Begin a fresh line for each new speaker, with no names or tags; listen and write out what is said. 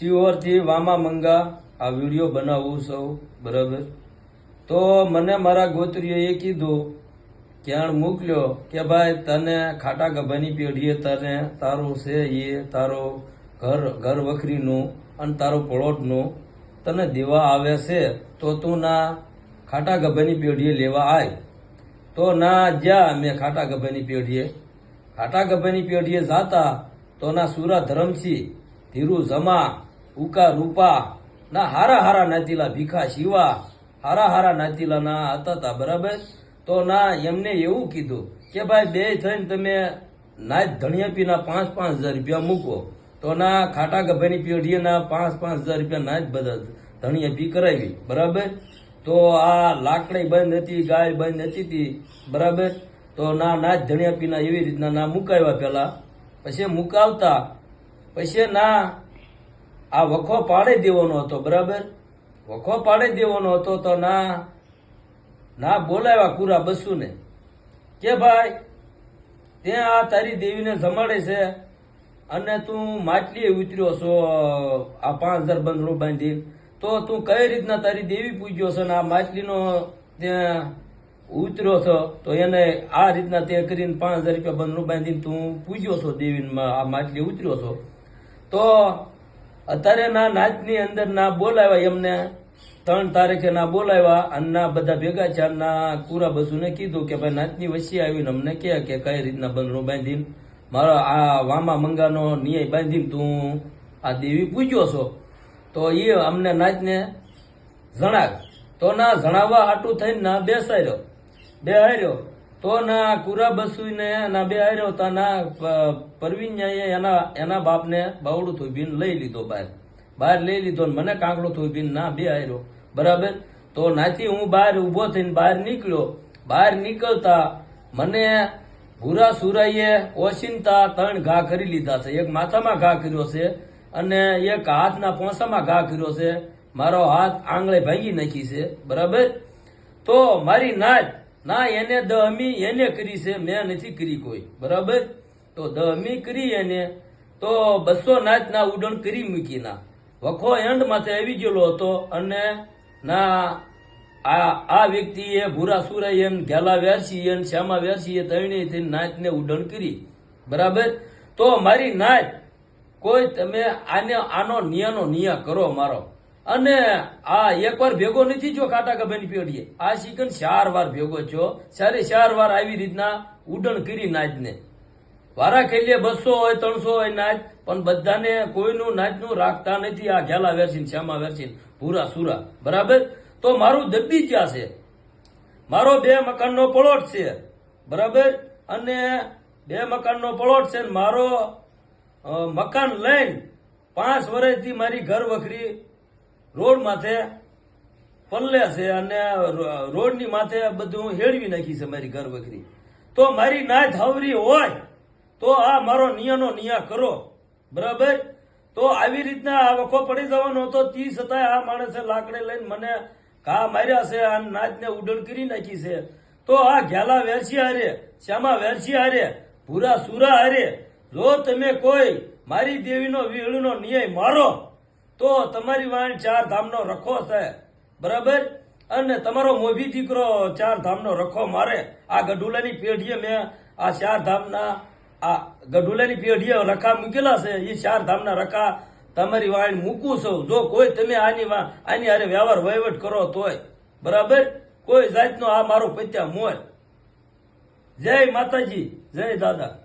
શિહોરથી વામા મંગા આ વીડિયો બનાવું સૌ બરાબર? તો મને મારા ગોત્રીએ કીધું ક્યાં મોકલ્યો કે ભાઈ તને ખાટા ગભાની પેઢીએ તને, તારું છે એ, તારો ઘર ઘર વખરીનું અને તારો પ્લોટનું તને દેવા આવે છે, તો તું ના ખાટા ગભાની પેઢીએ લેવા આય. તો ના જ્યાં મેં ખાટા ગભાની પેઢીએ. ખાટા ગભાની પેઢીએ જાતા તો ના સુરા ધરમસિંહ ધીરુ જમા ઉકા રૂપા, ના, હારા હારા નાતીલા ભીખા શિવા, હારા હારા નાતીલા ના હતા હતા બરાબર? તો ના, એમને એવું કીધું કે ભાઈ, બે થઈને તમે નાચ ધણિયાપીના પાંચ પાંચ હજાર રૂપિયા મૂકો. તો ના, ખાટા ગભાની પેઢીએના પાંચ પાંચ હજાર રૂપિયા નાચ બધા ધણિયાપી કરાવી, બરાબર? તો આ લાકડી બંધ હતી, ગાય બંધ હતી તી, બરાબર? તો ના નાચ ધણિયાપીના એવી રીતના ના મુકાવ્યા પેલા. પછી મુકાવતા. પછી ના આ વખો પાડી દેવાનો હતો, બરાબર? વખો પાડી દેવાનો હતો તો ના ના બોલાવ્યા કુરા બસુને. કે ભાઈ તે આ તારી દેવીને જમાડે છે અને તું માટલીએ ઉતર્યો છો, આ પાંચ હજાર બંધડું બાંધી તો તું કઈ રીતના તારી દેવી પૂજ્યો છે ને આ માટલીનો ત્યાં ઉતર્યો છો? તો એને આ રીતના તે કરીને પાંચ હજાર રૂપિયા બંધનું બાંધીને તું પૂજ્યો છો દેવીમાં આ માટલી ઉતર્યો છો. તો અત્યારે ના નાચની અંદર ના બોલાવ્યા એમને. ત્રણ તારીખે ના બોલાવ્યા અને બધા ભેગા છે ના કુરા બસુને કીધું કે ભાઈ નાચની વચ્ચે આવીને અમને કહે કે કઈ રીતના બંધનું બાંધીને. મારો આ વામા મંગાનો નિયય બાંધીને તું આ દેવી પૂજ્યો છો. તો એ અમને નાચને જણાવ. તો ના જણાવવા હાટું થઈને ના બેસાડ્યો. બે હાર્યો તો ના કુરા બસુઈને ના બે હાર્યો તા ના પરવીન્યાએ એના એના બાપને બાવડું થોભીને લઈ લીધો બહાર. બહાર લઈ લીધો ને મને કાંકડો થોભીને ના બે હાર્યો. બરાબર? તો નાથી હું બહાર ઊભો થઈને બહાર નીકળ્યો. બહાર નીકળતા મને ભૂરા સુરાઈએ ઓછીનતા ત્રણ ઘા કરી લીધા છે. એક માથામાં ઘા કર્યો છે અને એક હાથના પોસામાં ઘા કર્યો છે. મારો હાથ આંગળે ભાંગી નાખી છે. બરાબર? તો મારી નાચ ના, એને દહમી એને કરી છે, મેં નથી કરી કોઈ. બરાબર? તો દહમી કરી એને, તો બસો નાચ ના ઉડણ કરી મૂકી ના. વખો એન્ડ માથે આવી ગયેલો હતો અને ના, આ આ વ્યક્તિએ ભૂરા એમ ઘેલા એમ શ્યામા વ્યાસી ત્રણેય થઈને નાચને ઉડણ કરી. બરાબર? તો મારી નાચ કોઈ તમે આને, આનો નિયાનો નિયા કરો મારો. અને આ એકવાર ભેગો નથી જો કાટા ગભાની પેઢીએ. આ શિકન ચાર વાર ભેગો છો ચારે ચાર વાર આવી રીતના ઉડણ કરી નાચને. વારા ખેલીએ બસો હોય, ત્રણસો હોય નાચ, પણ બધાને કોઈનું નાચનું રાખતા નથી. આ ઘેલા વેરસીન, શ્યામા વેરસીન, ભૂરા સુરા. બરાબર? તો મારું દબી ક્યાં છે? મારો બે મકાનનો પ્લોટ છે. બરાબર? અને બે મકાનનો પ્લોટ છે મારો મકાન લઈને પાંચ વર્ષથી મારી ઘર વખરી રોડ માથે પલ્લે છે અને રોડની માથે બધું હેળવી નાખી છે મારી ઘર વખરી. તો મારી નાચ હવરી હોય, તો આ મારો નિયનો નિયા કરો. બરાબર? તો આવી રીતના આ વખો પડી જવાનો હતો, તી છતાંય આ માણસે લાકડે લઈને મને ઘા માર્યા છે, આ નાચને ઉડણ કરી નાખી છે. તો આ ઘેલા વેરસી હારે, શ્યામા વેરસી હારે, ભૂરા સુરા હારે, જો તમે કોઈ મારી દેવીનો વીહળીનો ન્યાય મારો તો તમારી વાણ ચાર ધામનો રખો છે. બરાબર? અને તમારો મોભી દીકરો ચાર ધામનો રખો મારે. આ ગઢુલાની પેઢીએ મેં આ ચાર ધામના, આ ગઢુલાની પેઢીએ રખા મૂકેલા છે. એ ચાર ધામના રખા તમારી વાણ મૂકું છું. જો કોઈ તમે આની આની હારે વ્યવહાર વહીવટ કરો તોય. બરાબર? કોઈ જાતનો આ મારો પત્યા મોય. જય માતાજી, જય દાદા.